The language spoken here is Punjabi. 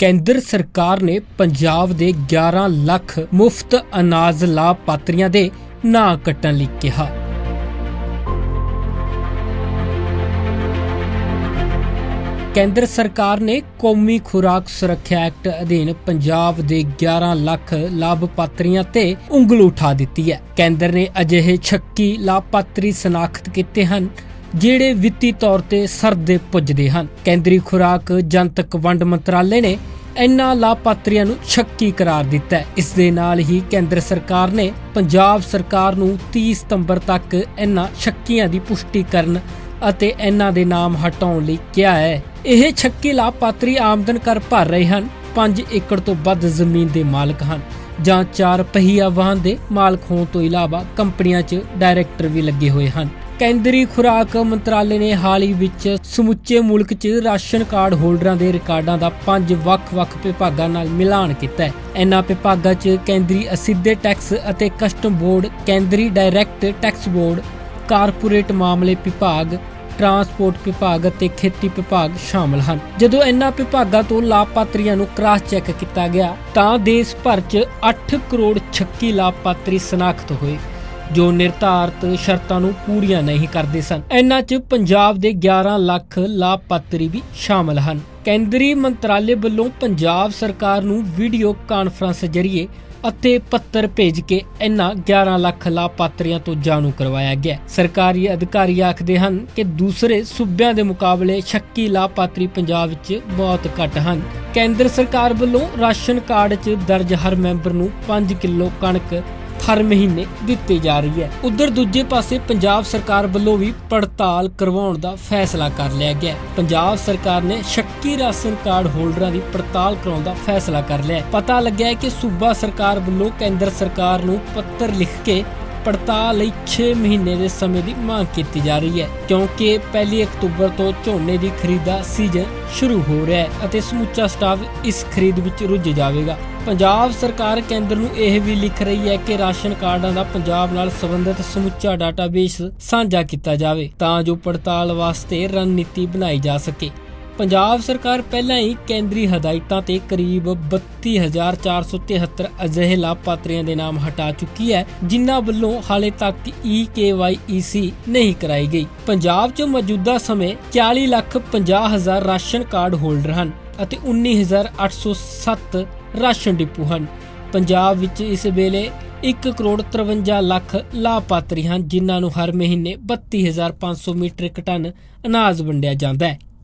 ਕੇਂਦਰ ਸਰਕਾਰ ਨੇ ਪੰਜਾਬ ਦੇ 11 ਲੱਖ ਮੁਫਤ ਅਨਾਜ ਲਾਭਪਾਤਰੀਆਂ ਦੇ ਨਾਂ ਕੱਟਣ ਲਈ ਕਿਹਾ। ਕੇਂਦਰ ਸਰਕਾਰ ਨੇ ਕੌਮੀ ਖੁਰਾਕ ਸੁਰੱਖਿਆ ਐਕਟ ਅਧੀਨ ਪੰਜਾਬ ਦੇ 11 ਲੱਖ ਲਾਭਪਾਤਰੀਆਂ ਤੇ ਉਂਗਲ ਉਠਾ ਦਿੱਤੀ ਹੈ। ਕੇਂਦਰ ਨੇ ਅਜਿਹੇ 36 ਲਾਭਪਾਤਰੀ ਸਨਾਖਤ ਕੀਤੇ ਹਨ ਜਿਹੜੇ ਵਿੱਤੀ ਤੌਰ ਤੇ ਸਰਦੇ ਪੁੱਜਦੇ ਹਨ। ਕੇਂਦਰੀ ਖੁਰਾਕ, ਜਨਤਕ ਵੰਡ ਮੰਤਰਾਲੇ ਨੇ ਇਨ੍ਹਾਂ ਲਾਭਪਾਤਰੀਆਂ ਨੂੰ ਸ਼ੱਕੀ ਕਰਾਰ ਦਿੱਤਾ ਹੈ। ਇਸ ਦੇ ਨਾਲ ਹੀ ਕੇਂਦਰ ਸਰਕਾਰ ਨੇ ਪੰਜਾਬ ਸਰਕਾਰ ਨੂੰ 30 ਸਤੰਬਰ ਤੱਕ ਇਨ੍ਹਾਂ ਸ਼ੱਕੀਆਂ ਦੀ ਪੁਸ਼ਟੀ ਕਰਨ ਅਤੇ ਇਹਨਾਂ ਦੇ ਨਾਮ ਹਟਾਉਣ ਲਈ ਕਿਹਾ ਹੈ। ਇਹ 36 ਲਾਭਪਾਤਰੀ ਆਮਦਨ ਕਰ ਭਰ ਰਹੇ ਹਨ। 5 ਏਕੜ ਤੋਂ ਵੱਧ ਜ਼ਮੀਨ ਦੇ ਮਾਲਕ ਹਨ ਜਾਂ ਚਾਰ ਪਹੀਆ ਵਾਹਨ ਦੇ ਮਾਲਕ ਹੋਣ ਤੋਂ ਇਲਾਵਾ ਕੰਪਨੀਆਂ 'ਚ ਡਾਇਰੈਕਟਰ ਵੀ ਲੱਗੇ ਹੋਏ ਹਨ। ਕੇਂਦਰੀ ਖੁਰਾਕ ਮੰਤਰਾਲੇ ਨੇ ਹਾਲ ਹੀ ਵਿੱਚ ਸਮੁੱਚੇ ਮੁਲਕ 'ਚ ਰਾਸ਼ਨ ਕਾਰਡ ਹੋਲਡਰਾਂ ਦੇ ਰਿਕਾਰਡਾਂ ਦਾ ਪੰਜ ਵੱਖ-ਵੱਖ ਵਿਭਾਗਾਂ ਨਾਲ ਮਿਲਾਨ ਕੀਤਾ ਹੈ। ਇਹਨਾਂ ਵਿਭਾਗਾਂ 'ਚ ਕੇਂਦਰੀ ਅਸਿੱਧੇ ਟੈਕਸ ਅਤੇ ਕਸਟਮ ਬੋਰਡ, ਕੇਂਦਰੀ ਡਾਇਰੈਕਟ ਟੈਕਸ ਬੋਰਡ, ਕਾਰਪੋਰੇਟ ਮਾਮਲੇ ਵਿਭਾਗ, ਟਰਾਂਸਪੋਰਟ ਵਿਭਾਗ ਅਤੇ ਖੇਤੀ ਵਿਭਾਗ ਸ਼ਾਮਲ ਹਨ। ਜਦੋਂ ਇਹਨਾਂ ਵਿਭਾਗਾਂ ਤੋਂ ਲਾਭਪਾਤਰੀਆਂ ਨੂੰ ਕ੍ਰਾਸ ਚੈੱਕ ਕੀਤਾ ਗਿਆ ਤਾਂ ਦੇਸ਼ ਭਰ 'ਚ 8 ਕਰੋੜ 36 ਲਾਭਪਾਤਰੀ ਸਨਾਖਤ ਹੋਏ। ਜੋ ਨਿਰਧਾਰਤ ਸ਼ਰਤਾਂ ਨੂੰ ਪੂਰੀਆਂ ਨਹੀਂ ਕਰਦੇ ਸਨ। ਇਹਨਾਂ 'ਚ ਪੰਜਾਬ ਦੇ 11 ਲੱਖ ਲਾਭਪਾਤਰੀ ਵੀ ਸ਼ਾਮਲ ਹਨ। ਕੇਂਦਰੀ ਮੰਤਰਾਲੇ ਵੱਲੋਂ ਪੰਜਾਬ ਸਰਕਾਰ ਨੂੰ ਵੀਡੀਓ ਕਾਨਫਰੰਸ ਜ਼ਰੀਏ ਅਤੇ ਪੱਤਰ ਭੇਜ ਕੇ ਇਹਨਾਂ 11 ਲੱਖ ਲਾਭਪਾਤਰੀਆਂ ਤੋਂ ਜਾਣੂ ਕਰਵਾਇਆ ਗਿਆ। ਸਰਕਾਰੀ ਅਧਿਕਾਰੀ ਆਖਦੇ ਹਨ ਕਿ ਦੂਸਰੇ ਸੂਬਿਆਂ ਦੇ ਮੁਕਾਬਲੇ 36 ਲਾਭਪਾਤਰੀ ਪੰਜਾਬ ਵਿੱਚ ਬਹੁਤ ਘੱਟ ਹਨ। ਕੇਂਦਰ ਸਰਕਾਰ ਵੱਲੋਂ ਰਾਸ਼ਨ ਕਾਰਡ 'ਚ ਦਰਜ ਹਰ ਮੈਂਬਰ ਨੂੰ 5 ਕਿਲੋ ਕਣਕ ਹਰ ਮਹੀਨੇ ਦਿੱਤੀ ਜਾ ਰਹੀ ਹੈ। ਉਧਰ ਦੂਜੇ ਪਾਸੇ ਪੰਜਾਬ ਸਰਕਾਰ ਵੱਲੋਂ ਵੀ ਪੜਤਾਲ ਕਰਵਾਉਣ ਦਾ ਫੈਸਲਾ ਕਰ ਲਿਆ ਗਿਆ ਪੰਜਾਬ ਸਰਕਾਰ ਨੇ ਸ਼ੱਕੀ ਰਾਸ਼ਨ ਕਾਰਡ ਹੋਲਡਰਾਂ ਦੀ ਪੜਤਾਲ ਕਰਾਉਣ ਦਾ ਫੈਸਲਾ ਕਰ ਲਿਆ ਪਤਾ ਲੱਗਿਆ ਹੈ ਕਿ ਸੂਬਾ ਸਰਕਾਰ ਵੱਲੋਂ ਕੇਂਦਰ ਸਰਕਾਰ ਨੂੰ ਪੱਤਰ ਲਿਖ ਕੇ ਪੜਤਾਲ ਲਈ 6 ਮਹੀਨੇ ਦੇ ਸਮੇਂ ਦੀ ਮੰਗ ਕੀਤੀ ਜਾ ਰਹੀ ਹੈ, ਕਿਉਂਕਿ 1 ਅਕਤੂਬਰ ਤੋਂ ਝੋਨੇ ਦੀ ਖਰੀਦ ਦਾ ਸੀਜ਼ਨ ਸ਼ੁਰੂ ਹੋ ਰਿਹਾ ਹੈ ਅਤੇ ਸਮੁੱਚਾ ਸਟਾਫ ਇਸ ਖਰੀਦ ਵਿੱਚ ਰੁੱਝ ਜਾਵੇਗਾ। ਪੰਜਾਬ ਸਰਕਾਰ ਕੇਂਦਰ ਨੂੰ ਇਹ ਵੀ ਲਿਖ ਰਹੀ ਹੈ ਕਿ ਰਾਸ਼ਨ ਕਾਰਡਾਂ ਦਾ ਪੰਜਾਬ ਨਾਲ ਸੰਬੰਧਿਤ ਸਮੁੱਚਾ ਡਾਟਾਬੇਸ ਸਾਂਝਾ ਕੀਤਾ ਜਾਵੇ, ਤਾਂ ਜੋ ਪੜਤਾਲ ਵਾਸਤੇ ਰਣਨੀਤੀ ਬਣਾਈ ਜਾ ਸਕੇ। ਪੰਜਾਬ ਸਰਕਾਰ ਪਹਿਲਾਂ ਹੀ ਕੇਂਦਰੀ ਹਦਾਇਤਾਂ ਤੇ ਕਰੀਬ 32473 ਅਜਿਹੇ ਲਾਭਪਾਤਰੀਆਂ ਦੇ ਨਾਮ ਹਟਾ ਚੁੱਕੀ ਹੈ, ਜਿਨ੍ਹਾਂ ਵੱਲੋਂ ਹਾਲੇ ਤੱਕ EKYEC ਨਹੀਂ ਕਰਾਈ ਗਈ। ਪੰਜਾਬ 'ਚ ਮੌਜੂਦਾ ਸਮੇਂ 40 ਲੱਖ 50 ਹਜ਼ਾਰ ਰਾਸ਼ਨ ਕਾਰਡ ਹੋਲਡਰ ਹਨ ਅਤੇ 19807 ਰਾਸ਼ਨ ਡਿਪੂ ਹਨ। ਪੰਜਾਬ ਵਿੱਚ ਇਸ ਵੇਲੇ 1 ਕਰੋੜ 53 ਲੱਖ ਲਾਭਪਾਤਰੀ ਹਨ, ਜਿਨ੍ਹਾਂ ਨੂੰ ਹਰ ਮਹੀਨੇ 32500 ਮੀਟ੍ਰਿਕ ਟਨ ਅਨਾਜ ਵੰਡਿਆ ਜਾਂਦਾ ਹੈ।